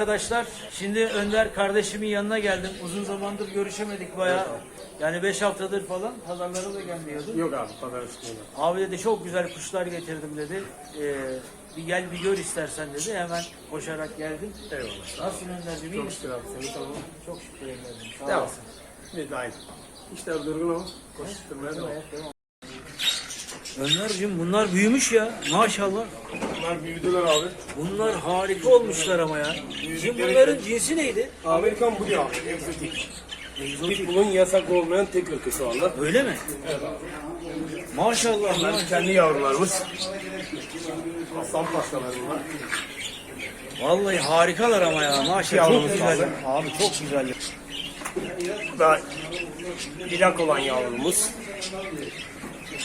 Arkadaşlar. Şimdi Önder kardeşimin yanına geldim. Uzun zamandır görüşemedik bayağı. Yani 5 haftadır falan pazarlara da gelmiyordu. Yok abi pazar üstünde. Abi dedi çok güzel kuşlar getirdim dedi. Ee, bir gel bir gör istersen dedi. Hemen koşarak geldim. Eyvallah. Nasılsın Önder'cim iyi Çok misin? şükür abi seni tamam. Çok şükür Önder'cim. Sağ Devam. olasın. Biz de aynı. İşler durgun ama koşturmaya devam. Önder'cim bunlar büyümüş ya maşallah. Bunlar büyüdüler abi. Bunlar harika olmuşlar ama ya. Şimdi bunların cinsi neydi? Amerikan Bully abi. Egzotik. Egzotik. Pitbull'un yasak olmayan tek ırkı anda. Öyle mi? Evet abi. Maşallah. Bunlar kendi yavrularımız. Aslan paşalar bunlar. Vallahi harikalar ama ya maşallah. Çok güzel. abi. Çok güzel. Bu da lilak olan yavrumuz.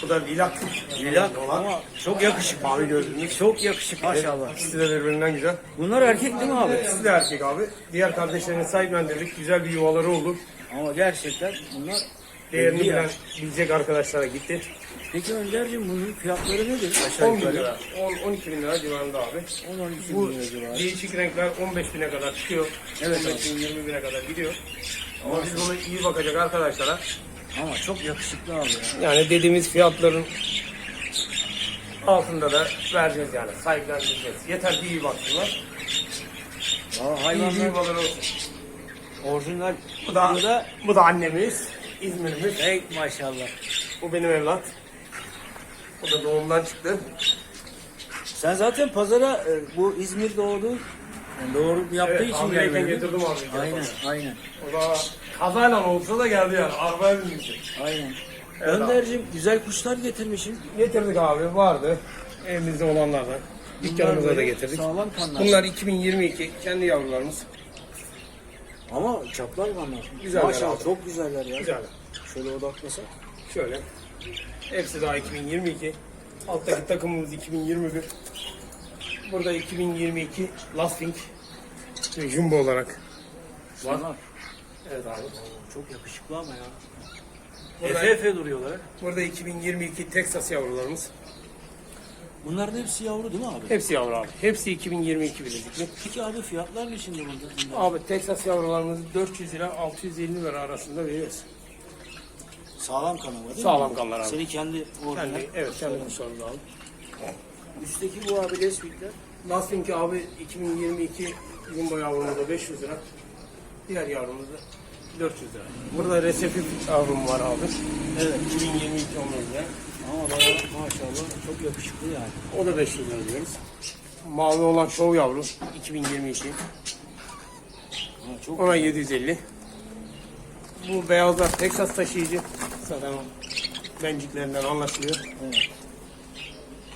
Bu da lilak. Lilak ama çok yakışık. Mavi gözlümüz. Çok yakışık maşallah. İkisi de birbirinden güzel. Bunlar erkek değil mi abi? İkisi de erkek abi. Diğer kardeşlerini sahiplendirdik. Güzel bir yuvaları oldu. Ama gerçekten bunlar Değerini ya. bilen, bilecek arkadaşlara gitti. Peki Önder'cim bunun fiyatları nedir? Aşağı 10 bin yukarı. lira, 10-12 bin lira civarında abi. 10-12 Bu bin lira civarı. değişik renkler 15 bine kadar çıkıyor. Evet 15 bin 20 bine kadar gidiyor. Ama biz bunu iyi bakacak arkadaşlara Ama çok yakışıklı abi ya. yani dediğimiz fiyatların altında da vereceğiz yani sahiplendireceğiz. Yeter ki iyi baksınlar. Aa, İyi hayvanlar yuvaları olsun. orijinal. Bu da, Bu da bu da annemiz, İzmir'imiz. Ey maşallah. Bu benim evlat. Bu da doğumdan çıktı. Sen zaten pazara e, bu İzmir doğdu. Yani doğru yaptığı Evet, için hamileyken getirdim abi. Aynen, aynen, O da kazayla olsa da geldi yani. Arabaya binmişti. aynen. Evet. Önder'cim güzel kuşlar getirmişsin. Getirdik abi vardı. Elimizde olanlardan. Dükkanımıza da getirdik. Sağlam kanlar. Bunlar 2022 kendi yavrularımız. Ama çaplar kanlar. Güzeller Maşallah abi. çok güzeller ya. Güzel. Şöyle odaklasak. Şöyle. Hepsi daha 2022. Alttaki takımımız 2021. Burada 2022 Lasting Jumbo olarak. Var. Evet abi. Çok yakışıklı ama ya. Burada- Efe efe duruyorlar. Burada 2022 Texas yavrularımız. Bunların hepsi yavru değil mi abi? Hepsi yavru abi. Hepsi 2022 bilezikli. Peki abi fiyatlar ne şimdi? Bunlar? Abi Texas yavrularımızı 400 lira 650 lira arasında veriyoruz. Sağlam kan ama değil Sağlam mi? kanlar abi. Senin kendi orijinal. Kendi, evet kendi kuşlarımız abi. Üstteki bu abi Lesbik'ler. Lasting abi 2022 Jumbo yavrumuzda 500 lira. Diğer yavrumuzda 400 lira. Burada resepif yavrum var abi. Evet. 2022 onunla. Ama bayağı maşallah çok yakışıklı yani. O da 500 lira diyoruz. Mavi olan şov yavru 2022. Ha, çok Ona 750. Bu beyazlar Texas taşıyıcı. Zaten o benciklerinden anlaşılıyor.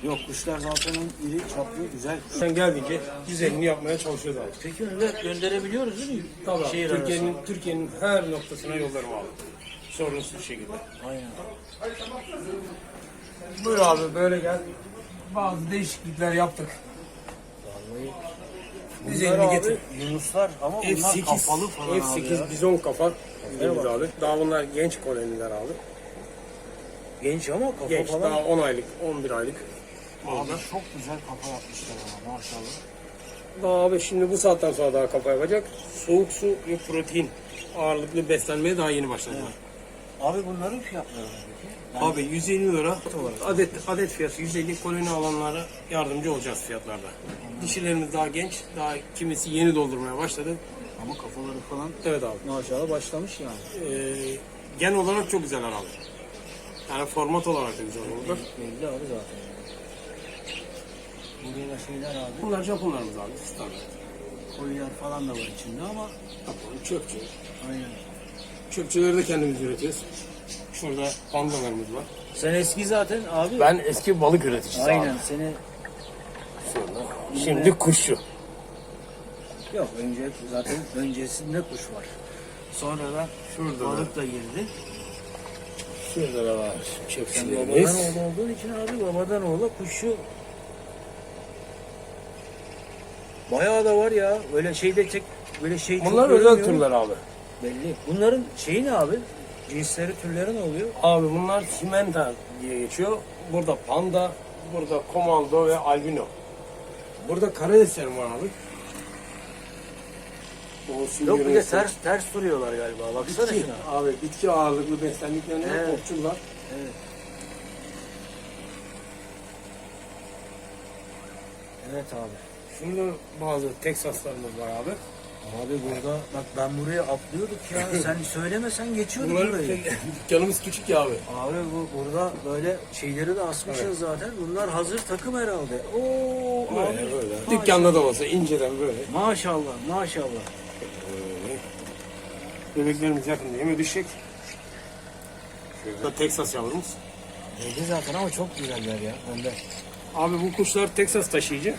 Yok kuşlar zaten iri çaplı güzel. Sen geldiğince güzelini yapmaya çalışıyoruz abi. Peki öyle gönderebiliyoruz değil mi? Tabii abi, Şehir Türkiye'nin arası. Türkiye'nin her noktasına yollarım abi. Sorunsuz bir şekilde. Aynen. Buyur abi böyle gel. Bazı değişiklikler yaptık. Vallahi. Düzenini getir. abi Yunuslar ama bunlar F8, kapalı falan abi ya. F8 bizon kafa. Dediğimiz abi. Daha bunlar genç koloniler abi. Genç ama kafa Genç falan. daha 10 aylık, 11 aylık. Abi çok güzel kafa yapmışlar ama maşallah. Daha abi şimdi bu saatten sonra daha kafa yapacak. Soğuk su ve protein ağırlıklı beslenmeye daha yeni başladılar. Abi bunların fiyatları ne peki? Yani Abi 150 lira adet adet fiyatı 150 koloni alanlara yardımcı olacağız fiyatlarda. Dişilerimiz daha genç, daha kimisi yeni doldurmaya başladı. ama kafaları falan Evet abi. maşallah başlamış yani. Ee, gen olarak çok güzel abi. Yani format olarak da güzel oldu. Belli abi zaten. Burada şeyler abi, Bunlar Japonlarımız abi. Standart. koyular falan da var içinde ama Japon çöpçü. aynen. Çöpçüleri de kendimiz üretiyoruz. Şurada pandalarımız var. Sen eski zaten abi. Ben eski balık üreticisi Aynen seni abi. Şimdi kuşçu. yok önce zaten öncesinde kuş var. Sonradan Şurada da. balık da girdi. Şurada da var Sen çöpçülerimiz. babadan oğlu olduğun için abi babadan oğula kuşu Bayağı da var ya. Öyle şeyde tek böyle şey çok Bunlar özel görünmüyor. türler abi. Belli. Bunların şeyi ne abi? Cinsleri türleri ne oluyor? Abi bunlar simenta diye geçiyor. Burada panda, burada komando ve albino. Burada kara desenim var abi. O Yok bir de ters ters duruyorlar galiba. Baksana Bitki, şuna. abi bitki ağırlıklı beslendiklerinde Evet. okçular. Evet. Evet abi. Şurada bazı Teksaslarımız var abi. Abi burada bak ben buraya atlıyorduk ya. Sen söylemesen geçiyorduk Bunlar burayı. dükkanımız küçük ya abi. Abi bu burada böyle şeyleri de asmışız Evet. zaten. Bunlar hazır takım herhalde. Oo abi. Böyle böyle. Maşallah. Dükkanda da olsa inceden böyle. Maşallah, maşallah. Böyle. Bebeklerimiz yakında yeme düşecek. Şurada Teksas yavrumuz. Belli zaten ama çok güzeller ya. Önder. Abi bu kuşlar Teksas taşıyıcı.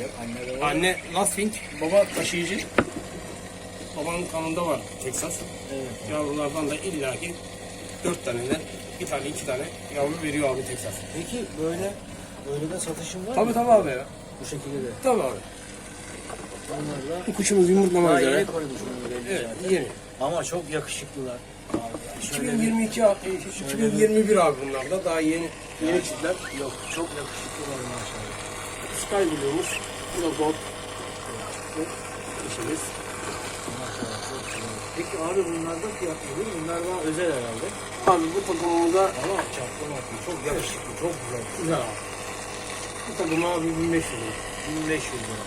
Yok anne de var. Anne Lasting, baba taşıyıcı. Babanın kanında var Teksas. Evet. Yavrulardan da illaki dört taneden bir tane iki tane yavru veriyor abi Teksas. Peki böyle böyle de satışın var Tabii mı? tabii abi ya. Bu şekilde de. Tabii abi. Bunlarla Bu kuşumuz yumurtlama daha koymuş belli Evet, zaten. yeni. Ama çok yakışıklılar. Abi, şöyle bir- 2022 abi, 2021 abi bunlar da daha yeni yeni çiftler. Yok çok yakışıklılar maşallah. Sky biliyormuş. Bu da gold. İşimiz. Peki abi bunlarda fiyat nedir? Bunlar daha özel herhalde. Abi bu takımımıza Ama çatlama atıyor. Çok yakışıklı, çok güzel. güzel abi. Bu takım abi 1500 lira. 1500 lira.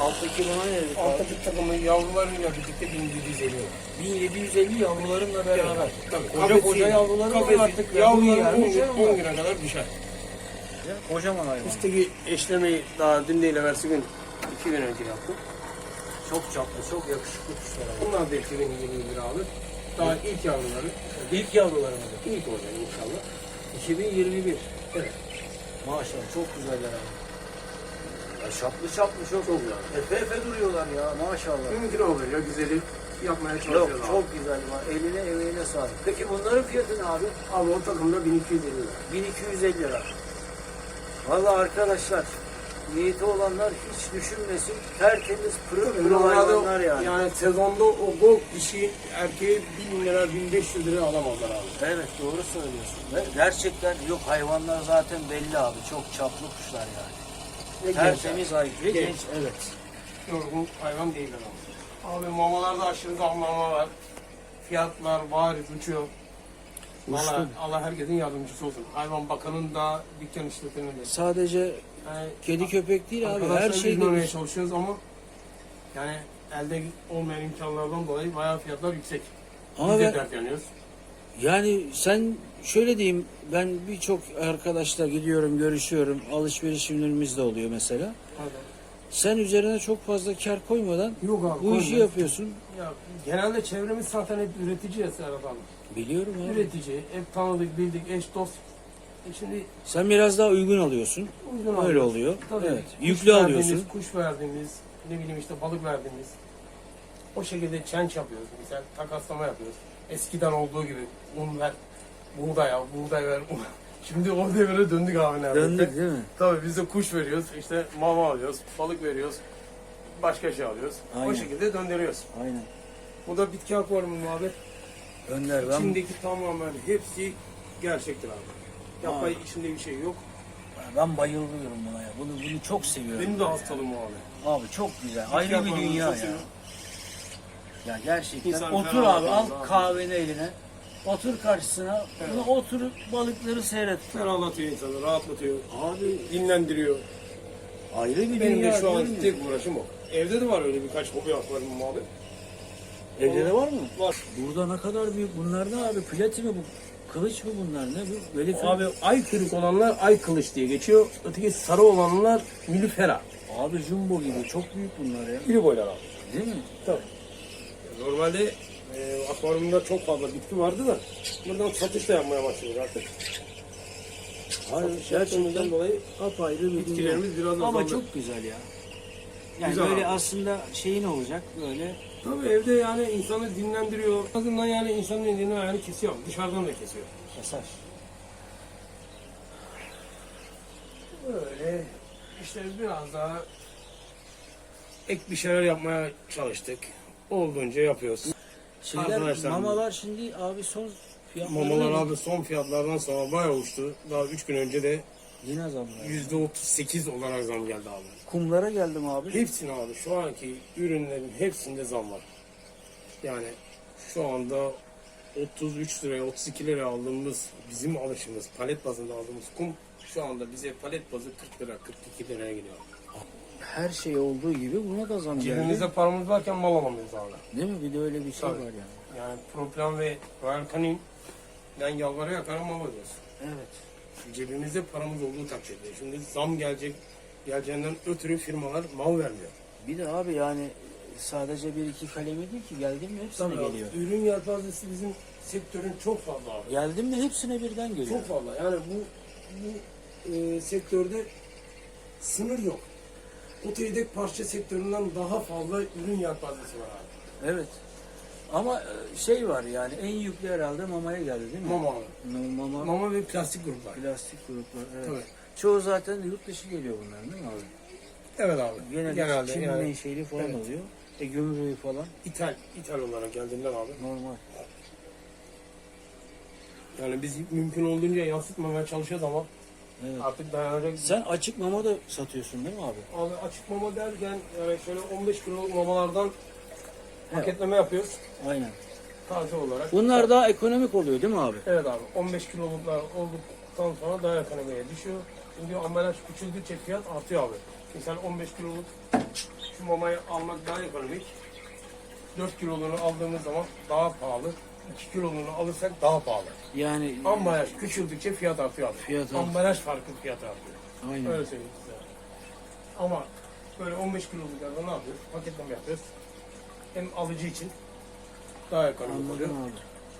Alttaki bana ne dedik? Alttaki takımın yavrularıyla birlikte 1750 lira. 1750 yavrularımla beraber. Tabii. Koca koca yavrularım var artık. ya. Yavruları Bu 10 yer, gün, bu yer 10 var. güne kadar düşer. Ya, Kocaman hayvan. Üstteki eşlemeyi daha dün değil evvelsi gün 2 gün önce yaptım. Çok çaplı, çok yakışıklı kuşlar ama. Bunlar da 2020 lira abi. Daha ilk yavruları. İlk yavrularımız da. ilk olacak inşallah. 2021. Evet. Maşallah çok güzeller abi. Ya şaplı şaplı çok çok güzel. Efe efe duruyorlar ya maşallah. Mümkün oluyor ya güzeli yapmaya Yok çalışıyoruz abi. çok güzel. Eline emeğine sağlık. Peki bunların fiyatı ne abi? Abi o takımda 1250 lira. 1250 lira. Valla arkadaşlar niyeti olanlar hiç düşünmesin. Tertemiz pırıl pırıl hayvanlar yani. yani. sezonda o gol dişi erkeği 1000 lira 1500 lira alamazlar abi. Evet doğru söylüyorsun. Ve gerçekten yok hayvanlar zaten belli abi. Çok çaplı kuşlar yani. Ve Tertemiz ay ve Genç. genç. Evet. Yorgun hayvan değil adam. Abi mamalarda aşırı zamlama var. Fiyatlar bariz uçuyor. Uçtu. Allah herkesin yardımcısı olsun. Hayvan bakanın da dükkan işletenin de. Sadece Yani kedi köpek değil abi. Her şey bilmemeye de çalışıyoruz ama yani elde olmayan imkanlardan dolayı bayağı fiyatlar yüksek. Ama Biz de dert yanıyoruz. Yani sen şöyle diyeyim ben birçok arkadaşla gidiyorum görüşüyorum alışverişimlerimiz de oluyor mesela. Sen üzerine çok fazla kar koymadan Yok abi. bu işi koymuyoruz. yapıyorsun. Ya, genelde çevremiz zaten hep üretici ya Serhat abi. Biliyorum abi. Üretici, hep tanıdık, bildik, eş, dost. E şimdi Sen biraz daha uygun alıyorsun. uygun Öyle alıyoruz. oluyor. Tabii. Evet. Kuş Yüklü verdiğimiz, alıyorsun. Kuş verdiğimiz, ne bileyim işte balık verdiğimiz. O şekilde change yapıyoruz. Mesela takaslama yapıyoruz. Eskiden olduğu gibi un ver, buğday al, buğday ver. un. Şimdi o devre döndük abi neredeyse. Döndük değil mi? Tabii biz de kuş veriyoruz, işte mama alıyoruz, balık veriyoruz, başka şey alıyoruz. Aynen. O şekilde döndürüyoruz. Aynen. Bu da bitki akvaryumu abi. Önder ben, İçindeki tamamen hepsi gerçektir abi. Yapay içinde bir şey yok. ben bayılıyorum buna ya. Bunu, bunu çok seviyorum. Benim de hastalığım o abi. Abi çok güzel. Ayrı bir dünya ya. seviyorum. Ya gerçekten İnsan otur abi al oluyor abi. kahveni eline. Otur karşısına. Bunu oturup balıkları seyret. Ferahlatıyor insanı, rahatlatıyor, Abi dinlendiriyor. ayrı bir Benim dünya. de şu an tek uğraşım o. Evde de var öyle birkaç hobi akvaryumum abi. Evde de var mı? Var. Burada ne kadar büyük. Bunlar ne abi? Plati mi bu? Kılıç mı bunlar? Ne bu? Böyle Abi ay kırık olanlar ay kılıç diye geçiyor. Öteki sarı olanlar milifera. Abi jumbo gibi. Çok büyük bunlar ya. İri boylar abi. Değil mi? Tabii. Normalde e, akvaryumda çok fazla bitki vardı da buradan satış da yapmaya başladık artık. Hayır, Satış yaptığımızdan gerçekten dolayı apayrı bir dünya. bitkilerimiz biraz Ama azaldı. çok güzel ya. Yani Güzel böyle abi. aslında şeyin olacak böyle. Tabii evde yani insanı dinlendiriyor. En azından yani insanın elini ayağını kesiyor. Dışarıdan da kesiyor. Mesaj. Böyle işte biraz daha ek bir şeyler yapmaya çalıştık. Olduğunca yapıyoruz. Şeyler, Arkadaşlar- mamalar şimdi abi son fiyatları Mamalar abi son fiyatlardan sonra bayağı uçtu. Daha 3 gün önce de Yine zamlar. %38 olarak zam geldi abi. Kumlara geldim abi. Hepsine abi şu anki ürünlerin hepsinde zam var. Yani şu anda 33 liraya 32 liraya aldığımız bizim alışımız palet bazında aldığımız kum şu anda bize palet bazı 40 lira 42 liraya geliyor. Her şey olduğu gibi buna da zam geldi. Cebimizde paramız varken mal alamıyoruz abi. Değil mi? Bir de öyle bir şey Tabii. var yani. Yani Proplan ve Royal Canin'den yalvara yakarım mal alıyoruz. Evet. Cebimizde paramız olduğu takdirde. Şimdi zam gelecek geleceğinden ötürü firmalar mal vermiyor. Bir de abi yani sadece bir iki kalemi değil ki geldi mi hepsine Tabii abi, geliyor. Ürün yelpazesi bizim sektörün çok fazla abi. Geldi mi hepsine birden geliyor. Çok fazla. Yani bu bu e, sektörde sınır yok. Otoyedek parça sektöründen daha fazla ürün yelpazesi var abi. Evet. Ama e, şey var yani en yüklü herhalde mamaya geldi değil mi? Mama Mama, Mama ve plastik gruplar. plastik gruplar. Evet. Tabii. Çoğu zaten yurt dışı geliyor bunların değil mi abi? Evet abi. Genelde, Genelde Çin yani menşeli falan Evet. oluyor. E gümrüğü falan İthal, ithal olarak geldiğinden abi. normal. Yani biz mümkün olduğunca yansıtmamaya çalışıyoruz ama Evet. artık dayanacak. Sen açık mama da satıyorsun değil mi abi? Abi açık mama derken yani şöyle 15 kilo mamalardan paketleme yapıyoruz. Aynen. Taze olarak. Bunlar daha ekonomik oluyor değil mi abi? Evet abi 15 kiloluklar olduktan sonra daha ekonomiye düşüyor. Çünkü ambalaj küçüldükçe fiyat artıyor abi. Mesela 15 kiloluk şu mamayı almak daha ekonomik. 4 kiloluğunu aldığımız zaman daha pahalı. 2 kiloluğunu alırsak daha pahalı. Yani Ambalaj küçüldükçe fiyat artıyor abi. Fiyat artıyor. Ambalaj farkı fiyat artıyor. aynen. Öyle söyleyeyim size. Ama böyle 15 kiloluklarda ne yapıyoruz? Paketleme yapıyoruz. Hem alıcı için daha ekonomik oluyor. Anladım abi.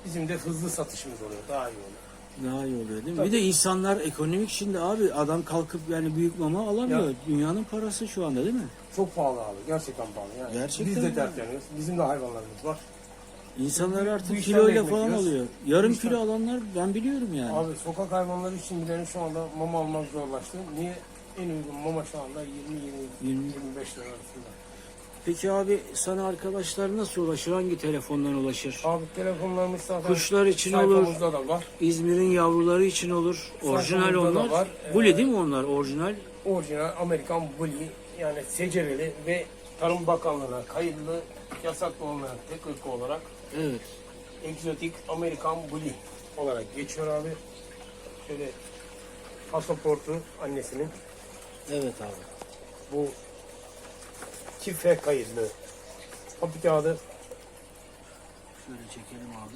Bizim de hızlı satışımız oluyor. Daha iyi oluyor. Daha iyi oluyor değil mi? Bir de insanlar ekonomik şimdi abi adam kalkıp yani büyük mama alamıyor. Ya. Dünyanın parası şu anda değil mi? Çok pahalı abi. Gerçekten pahalı. Yani Gerçekten Biz de mi? dert yanıyoruz. Bizim de hayvanlarımız var. İnsanlar Bu artık işten kiloyla ekmek falan yiyoruz. alıyor. Yarım Bu işten- kilo alanlar ben biliyorum yani. Abi sokak hayvanları için bile şu anda mama almak zorlaştı. Niye? En uygun mama şu anda 20-25 20. lira arasında. Peki abi sana arkadaşlar nasıl ulaşır? Hangi telefondan ulaşır? Abi telefonlarımız zaten Kuşlar için olur. sayfamızda da var. İzmir'in yavruları için olur. Orijinal Sayfamızda da onlar. var. Ee, değil mi onlar? Orijinal. Orijinal Amerikan Bully yani secereli ve Tarım Bakanlığı'na kayıtlı yasaklı olmayan tek ırk olarak Evet. egzotik Amerikan Bully olarak geçiyor abi. Şöyle pasaportu annesinin Evet abi. bu çiftliğe kayıtlı papi kağıdı. Şöyle çekelim abi.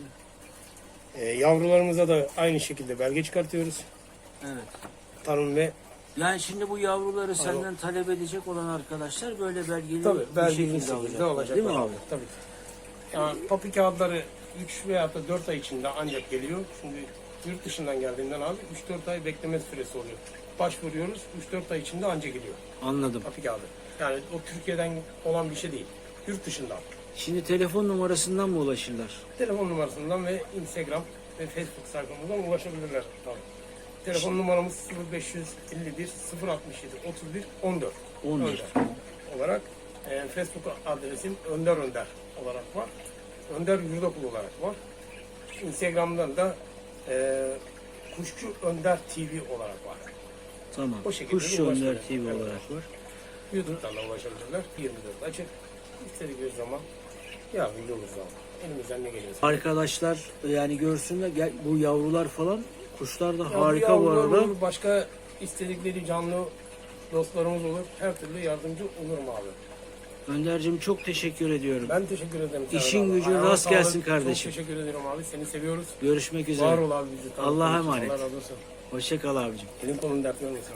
Ee, yavrularımıza da aynı şekilde belge çıkartıyoruz. Evet. Tarım ve Yani şimdi bu yavruları senden talep edecek olan arkadaşlar böyle belgeli tabii bir şekilde alacaklar. olacak. Değil mi abi? Tabii. Yani papi kağıtları 3 veya da 4 ay içinde ancak geliyor. Şimdi yurt dışından geldiğinden abi 3-4 ay bekleme süresi oluyor. Başvuruyoruz 3-4 ay içinde ancak geliyor Anladım. papi kağıdı. Yani o Türkiye'den olan bir şey değil. Yurt dışından. Şimdi telefon numarasından mı ulaşırlar? Telefon numarasından ve Instagram ve Facebook sayfamızdan ulaşabilirler. Tabii. Telefon numaramız 0551 067 31 14. 14. Önder olarak e, Facebook adresim Önder Önder olarak var. Önder Yurdakul olarak var. Instagram'dan da e, Kuşçu Önder TV olarak var. Tamam. O şekilde Kuş bir Önder. TV Evet. olarak var. YouTube'dan da ulaşabilirler. 24 açık. İstedikleri zaman yardımcı oluruz abi. Elimizden ne geliyorsa. Arkadaşlar yani görsünler gel, bu yavrular falan kuşlar da Ya harika bu arada. Olur, başka istedikleri canlı dostlarımız olur. Her türlü yardımcı olurum abi. Önder'cim çok teşekkür ediyorum. Ben teşekkür ederim. İşin gücün Ayağına rast gelsin sağlık. kardeşim. Çok teşekkür ederim abi. Seni seviyoruz. Görüşmek üzere. Var ol abi bizi. Allah'a emanet. Allah razı olsun. Hoşça kal abicim. Benim kolum dertli olmasın.